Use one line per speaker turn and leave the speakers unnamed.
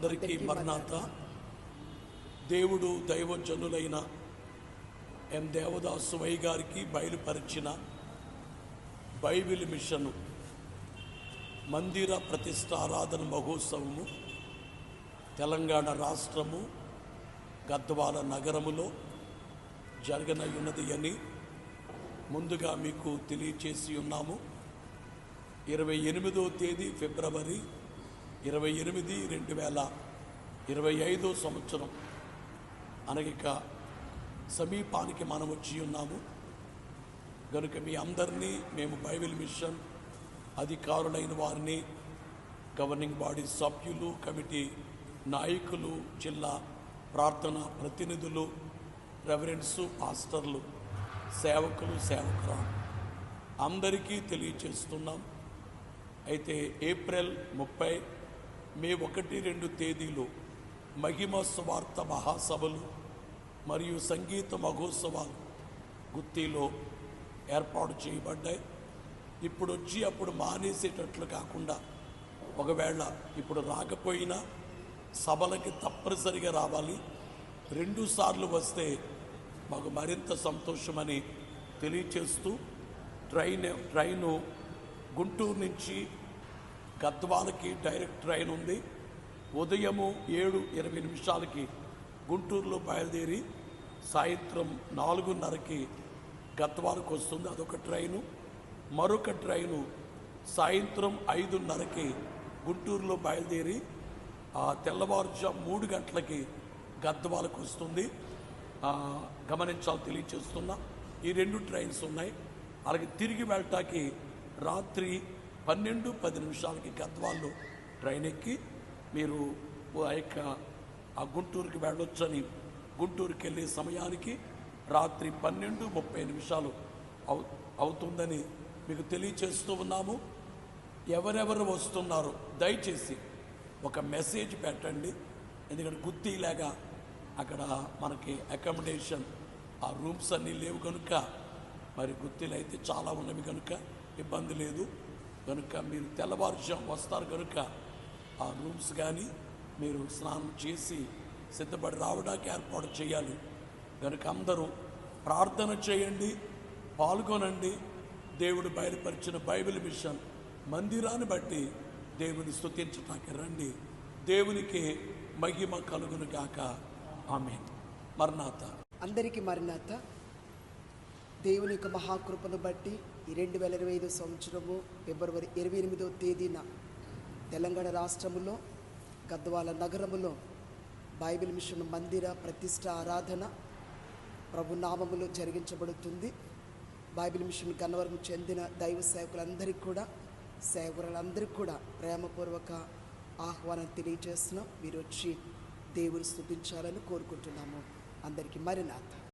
అందరికీ మరణాత. దేవుడు దైవజనులైన ఎం దేవదాసు వై గారికి బయలుపరిచిన బైబిల్ మిషను మందిర ప్రతిష్ట ఆరాధన మహోత్సవము తెలంగాణ రాష్ట్రము గద్వాల నగరములో జరగనయున్నది అని ముందుగా మీకు తెలియచేసి ఉన్నాము. ఇరవై ఎనిమిదో తేదీ ఫిబ్రవరి ఇరవై ఎనిమిది రెండు వేల ఇరవై ఐదో సంవత్సరం. అనగిక సమీపానికి మనం వచ్చి ఉన్నాము. కనుక మీ అందరినీ మేము బైబిల్ మిషన్ అధికారులైన వారిని గవర్నింగ్ బాడీ సభ్యులు కమిటీ నాయకులు జిల్లా ప్రార్థన ప్రతినిధులు రెవరెన్సు పాస్టర్లు సేవకులు సేవకురాలు అందరికీ తెలియచేస్తున్నాం. అయితే ఏప్రిల్ ముప్పై మే ఒకటి రెండు తేదీలు మహిమ స్వార్థ మహాసభలు మరియు సంగీత మహోత్సవాలు గుత్తిలో ఏర్పాటు చేయబడ్డాయి. ఇప్పుడు వచ్చి అప్పుడు మానేసేటట్లు కాకుండా ఒకవేళ ఇప్పుడు రాకపోయినా సభలకి తప్పనిసరిగా రావాలి. రెండు సార్లు వస్తే మాకు మరింత సంతోషమని తెలియచేస్తూ ట్రైన్ ట్రైను గుంటూరు నుంచి గద్వాలకి డైరెక్ట్ ట్రైన్ ఉంది. ఉదయము ఏడు ఇరవై నిమిషాలకి గుంటూరులో బయలుదేరి సాయంత్రం నాలుగున్నరకి గద్వాలకు వస్తుంది అదొక ట్రైను. మరొక ట్రైను సాయంత్రం ఐదున్నరకి గుంటూరులో బయలుదేరి ఆ తెల్లవారుజాము మూడు గంటలకి గద్వాలకు వస్తుంది. గమనించాలి తెలియచేస్తున్నా. ఈ రెండు ట్రైన్స్ ఉన్నాయి. అలాగే తిరిగి వెళ్ళటానికి రాత్రి పన్నెండు పది నిమిషాలకి గద్వాల్లో ట్రైన్ ఎక్కి మీరు ఆ యొక్క ఆ గుంటూరుకి వెళ్ళొచ్చని గుంటూరుకి వెళ్ళే సమయానికి రాత్రి పన్నెండు ముప్పై నిమిషాలు అవు అవుతుందని మీకు తెలియచేస్తూ ఉన్నాము. ఎవరెవరు వస్తున్నారో దయచేసి ఒక మెసేజ్ పెట్టండి. ఎందుకంటే గుత్తిలాగా అక్కడ మనకి అకామిడేషన్ ఆ రూమ్స్ అన్నీ లేవు కనుక మరి గుత్తిలు అయితే చాలా ఉన్నవి కనుక ఇబ్బంది లేదు. కనుక మీరు తెల్లవారుజాము వస్తారు కనుక ఆ రూమ్స్ కానీ మీరు స్నానం చేసి సిద్ధపడి రావడానికి ఏర్పాటు చేయాలి. కనుక అందరూ ప్రార్థన చేయండి పాల్గొనండి. దేవుడు బయలుపరిచిన బైబిల్ మిషన్ మందిరాన్ని బట్టి దేవుని స్థుతించటానికి రండి. దేవునికి మహిమ కలుగును గాక. ఆమె మర్నాథ
అందరికీ మరణాత. దేవుని యొక్క మహాకృపను బట్టి ఈ రెండు వేల ఇరవై ఐదు సంవత్సరము ఫిబ్రవరి ఇరవై ఎనిమిదో తేదీన తెలంగాణ రాష్ట్రములో గద్వాల నగరములో బైబిల్ మిషన్ మందిర ప్రతిష్ట ఆరాధన ప్రభునామములో జరిగించబడుతుంది. బైబిల్ మిషన్ కన్నవరం చెందిన దైవ సేవకులందరికీ కూడా సేవకులందరికీ కూడా ప్రేమపూర్వక ఆహ్వానం తెలియజేస్తున్నాం. మీరు వచ్చి దేవుని స్థుతించాలని కోరుకుంటున్నాము. అందరికీ మరినాథ